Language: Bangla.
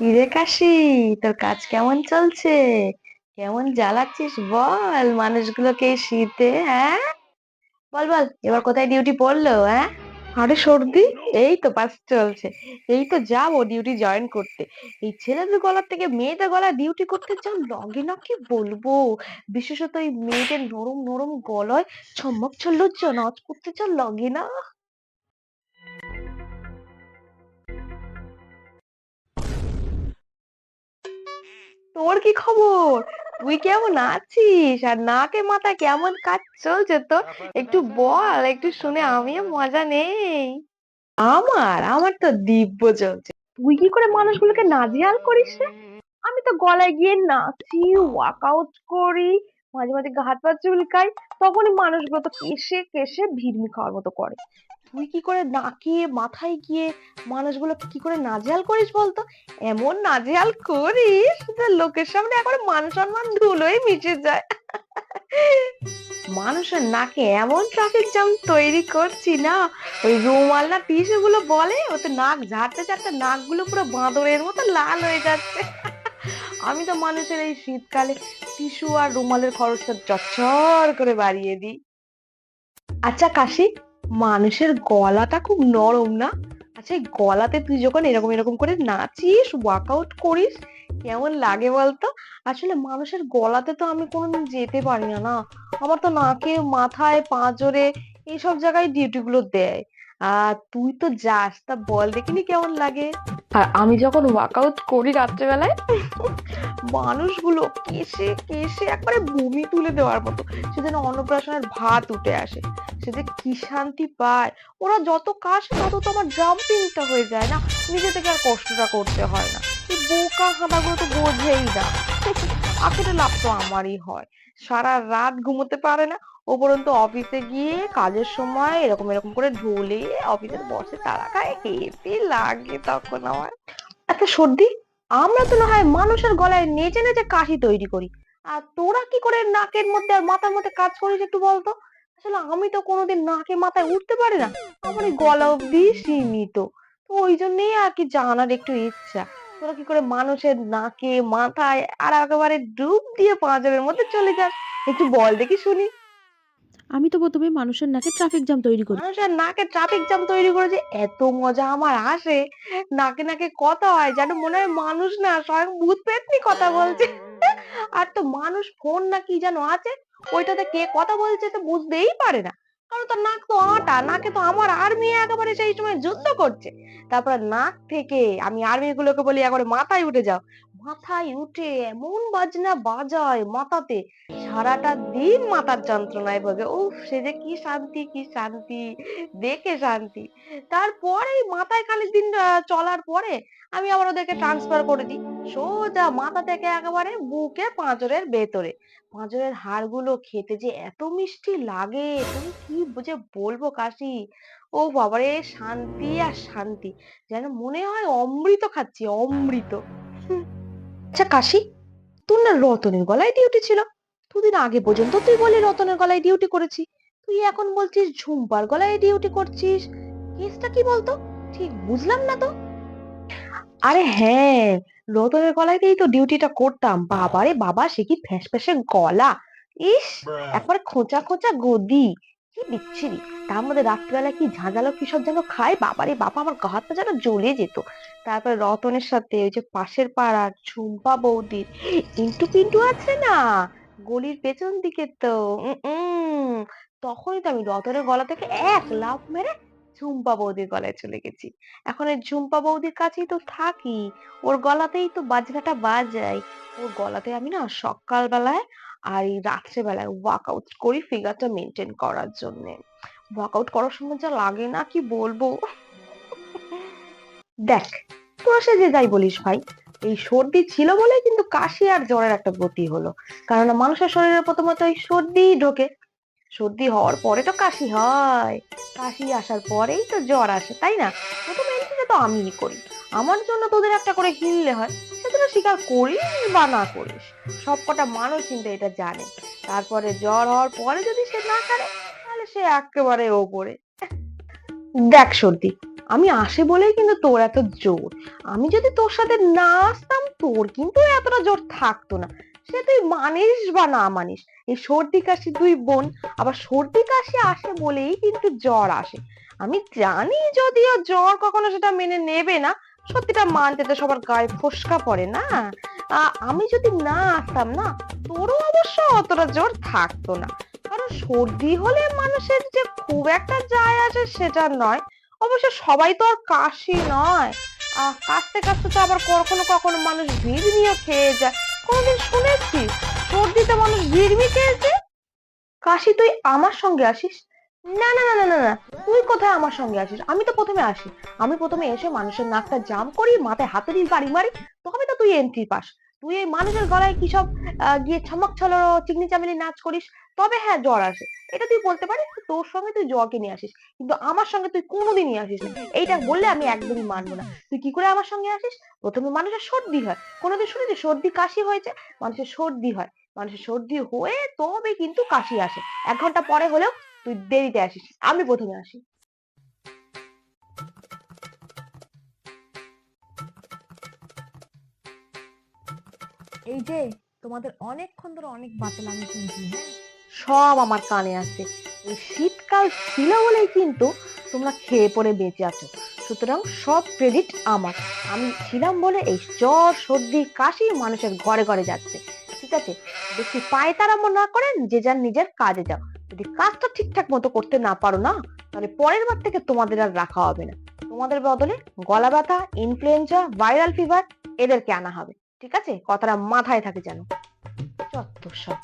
কিরে কাশি তোর কাজ কেমন চলছে? কেমন জ্বালাচ্ছিস বল মানুষগুলোকে এই শীতে হ্যাঁ বল বল এবার কোথায় ডিউটি পড়ল হ্যাঁ আরে সর্দি। এই তো পাস চলছে এই তো যাব ডিউটি জয়েন করতে। এই ছেলেদের গলার থেকে মেয়েদের গলা ডিউটি করতে যা লাগে না কি বলব। বিশেষত এই মেয়েদের নরম নরম গলায় ছম্মক ছল্লুচ্চ নাচ করতে যা লাগে না। তোর কি খবর? তুই কেমন আছিস? আর নাকে মাথা কেমন কাজ চলছে তো একটু বল, একটু শুনে আমিও মজা নেই। আমার আমার তো দিব্য চলছে। তুই কি করে মানুষগুলোকে নাজেহাল করিস রে? আমি তো গলায় গিয়ে নাচি ওয়ার্কআউট করি, মাঝে মাঝে হাত পা চুলকাই, তখনই মানুষগুলো তো কেসে কেসে ভিড়মি খাওয়ার মতো করে। তুই কি করে নাকে মাথায় গিয়ে মানুষগুলোকে কি করে নাজেহাল করিস বলতো? এমন নাজেহাল করিস লোকের সামনে একবারে মান সম্মান ধুলোই মিশে যায়। মানুষের নাকে এমন ট্রাফিক জ্যাম তৈরি করছি না। ওই রুমাল না টিস্যু গুলো বলে, ওতে নাক ঝাড়তে ঝাড়তে নাকগুলো পুরো বাঁদরের মতো লাল হয়ে যাচ্ছে। আমি তো মানুষের এই শীতকালে টিস্যু আর রুমালের খরচটা চচ্চর করে বাড়িয়ে দিই। আচ্ছা কাশি? মানুষের গলাটা খুব নরম না? আচ্ছা গলাতে তুই যখন এরকম এরকম করে নাচিস ওয়ার্কআউট করিস, কেমন লাগে বলতো? আসলে মানুষের গলাতে তো আমি কোনোদিন যেতে পারি না না? আমার তো নাকে মাথায় পাঁজরে এইসব জায়গায় ডিউটি গুলো দেয়। আর তুই তো যাস, তা বল দেখিনি কেমন লাগে? আর আমি যখন ওয়ার্কআউট করি রাত্রেবেলায়, মানুষগুলো কেসে কেসে একবারে বমি তুলে দেওয়ার মতো। সে যেন অন্নপ্রাশনের ভাত উঠে আসে। সে যে কি শান্তি পায়। ওরা যত কাশে তত তো আমার জাম্পিংটা হয়ে যায় না। নিজে থেকে আর কষ্টটা করতে হয় না। বোকা হাঁদাগুলো তো বোঝেই না। আখেরে লাভ তো আমারই হয়। সারা রাত ঘুমোতে পারে না উপরন্তু অফিসে গিয়ে কাজের সময় এরকম এরকম করে ঢোলে অফিসের বসে তারা খায় হেপি লাগে তখন আমার। একটা সর্দি, আমরা তো না হয় মানুষের গলায় নেচে নেচে কাশি তৈরি করি। আর তোরা কি করে নাকের মধ্যে আর মাথার মধ্যে কাজ করিস একটু বলতো? আসলে আমি তো কোনোদিন নাকে মাথায় উঠতে পারি না, আমার গলা অব্দি সীমিত। তো ওই জন্যই আর কি জানার একটু ইচ্ছা। তোরা কি করে মানুষের নাকে মাথায় আর একেবারে ডুব দিয়ে পাঁজরের মধ্যে চলে যাস একটু বল দেখি শুনি। আমি তো প্রথমে মানুষের নাকে ট্রাফিক জ্যাম তৈরি করি। মানুষের নাকে ট্রাফিক জ্যাম তৈরি করেছে এত মজা আমার আসে। নাকে নাকে কথা হয় যেন মনে হয় মানুষ না স্বয়ং ভূত পেতনি কথা বলছে। আর তো মানুষ ফোন না কি যেন আছে ওইটাতে কে কথা বলছে তো বুঝতেই পারে না। কারণ তার নাক তো আটা, নাকে তো আমার আর্মি একেবারে সেই সময় যুদ্ধ করছে। তারপর নাক থেকে আমি আর্মি গুলোকে বলি, একবারে মাথায় উঠে যাও। মাথায় উঠে এমন বাজনা বাজায় মাথাতে। সারাটা দিন মাথার যন্ত্রণায় ভোগে। উফ, সে যে কি শান্তি কি শান্তি, দেখে শান্তি। তারপরে মাথায় খানিক দিন চলার পরে আমি আবার ওদেরকে ট্রান্সফার করে দিই। সোজা মাথা থেকে একেবারে বুকে পাঁজরের ভেতরে। পাঁজরের হাড়গুলো খেতে যে এত মিষ্টি লাগে, তুমি কি বুঝে বলব কাশি? ও বাবারে, শান্তি আর শান্তি। যেন মনে হয় অমৃত খাচ্ছি, অমৃত। আচ্ছা কাশি তোর না রতনের গলায় ডিউটি ছিল। দুদিন আগে পর্যন্ত তুই বলি রতনের গলায় ডিউটি করেছি। তুই এখন বলছিস ঝুম্পার গলায় ডিউটি করছিস। কেসটা কি বলতো? ঠিক বুঝলাম না তো। আরে হ্যাঁ রতনের গলাতেই তো ডিউটিটা করতাম। বাবারে বাবা সে কি ফ্যাস ফ্যাসে গলা। ইস একবারে খোঁচা খোঁচা গদি। কি বিচ্ছিরি তার মধ্যে রাত্রিবেলা কি ঝাঁঝালো কি সব যেন খায়? বাবারে বাবা, আমার গা হাত পা যেন জ্বলে যেত। তারপরে রতনের সাথে ওই যে পাশের পাড়ার ঝুম্পা বৌদির ইন্টু পিন্টু আছে না? গলির পেছন দিকে তো। তখনই তো আমি রতনের গলা থেকে এক লাফ মেরে ঝুম্পা বৌদির গলায় চলে গেছি। এখন এই ঝুম্পা বৌদির কাছেই তো থাকি। ওর গলাতেই তো বাজনাটা বাজাই ওর গলাতে আমি না সকালবেলায় আর এই রাত্রেবেলায় ওয়ার্কআউট করি ফিগারটা মেনটেন করার জন্য। ওয়ার্কআউট করার সময় যা লাগে না, কি বলব? দেখ তোরা সে যে যাই বলিস ভাই, এই সর্দি ছিল বলে কিন্তু কাশি আর জ্বরের একটা গতি হলো। কারণ মানুষের শরীরে প্রথমত এই সর্দি ঢোকে। সর্দি হওয়ার পরে তো কাশি হয়। কাশি আসার পরেই তো জ্বর আসে, তাই না? তো আমিই করি। আমার জন্য তোদের একটা করে হিললে হয়। সেটা স্বীকার করিস বা না করিস সবকটা মানুষ কিন্তু এটা জানে। তারপরে জ্বর হওয়ার পরে যদি সে না করে, তাহলে সে একেবারে ওপরে। দেখ সর্দি, আমি আসে বলেই কিন্তু তোর এত জোর। আমি যদি তোর সাথে না আসতাম, তোর কিন্তু এতটা জোর থাকতো না। সে তুই মানিস বা না মানিস, এই সর্দি কাশি দুই বোন, আবার সর্দি কাশি আসে বলেই কিন্তু জ্বর আসে। আমি জানি যদিও জ্বর কখনো সেটা মেনে নেবে না সত্যিটা মানতে তো সবার গায়ে ফোসকা পড়ে না। আমি যদি না আসতাম না, তোরও অবশ্য অতটা জোর থাকতো না। কারণ সর্দি হলে মানুষের যে খুব একটা যায় আসে সেটা নয়। অবশ্য সবাই তো আর কাশি নয়। কাশতে কাশতে তো আবার কখনো কখনো মানুষ ভিড়মিও খেয়ে যায়। কোনোদিন শুনেছি সর্দিতে মানুষ ভিড়মি খেয়েছে? কাশি তুই আমার সঙ্গে আসিস? না না না না না না। তুই কোথায় আমার সঙ্গে আসিস আমি তো প্রথমে আসি। আমি প্রথমে এসে মানুষের নাকটা জাম করি, মাথায় হাতুড়ি বাড়ি মারি তবে তো তুই এন্ট্রি পাস। তুই এই মানুষের গলায় কি সব গিয়ে ছমক ছলো চিকনি চামেলি নাচ করিস? তবে হ্যাঁ জ্বর আসে। এটা তুই বলতে পারিস তোর সঙ্গে তুই জ্বরকে নিয়ে আসিস, কিন্তু আমার সঙ্গে তুই কোনোদিনই আসিস না। এইটা বললে আমি একদমই মানবো না। তুই কি করে আমার সঙ্গে আসিস? প্রথমে মানুষের সর্দি হয়। কোনোদিন শুনেছিস সর্দি কাশি হয়েছে? মানুষের সর্দি হয়। মানুষের সর্দি হয়ে তবে কিন্তু কাশি আসে। এক ঘণ্টা পরে হলেও তুই দেরিতে আসিস। আমি প্রথমে আসি। এই যে তোমাদের অনেকক্ষণ ধরে অনেক বাতেল আমি শুনছি হ্যাঁ? সব আমার কানে আসছে। এই শীতকাল ছিল বলেই কিন্তু তোমরা খেয়ে পড়ে বেঁচে আছো। সুতরাং সব ক্রেডিট আমার। আমি ছিলাম বলে এই জ্বর সর্দি কাশি মানুষের ঘরে ঘরে যাচ্ছে। ঠিক আছে? বেশি পায়ে তারাম্য না করেন যে যার নিজের কাজে যাও। যদি কাজটা ঠিকঠাক মতো করতে না পারো না, তাহলে পরের বার থেকে তোমাদের আর রাখা হবে না। তোমাদের বদলে গলা ব্যথা ইনফ্লুয়েঞ্জা ভাইরাল ফিভার এদেরকে আনা হবে। ঠিক আছে? কথাটা মাথায় থাকে যেন। চত্বর সব।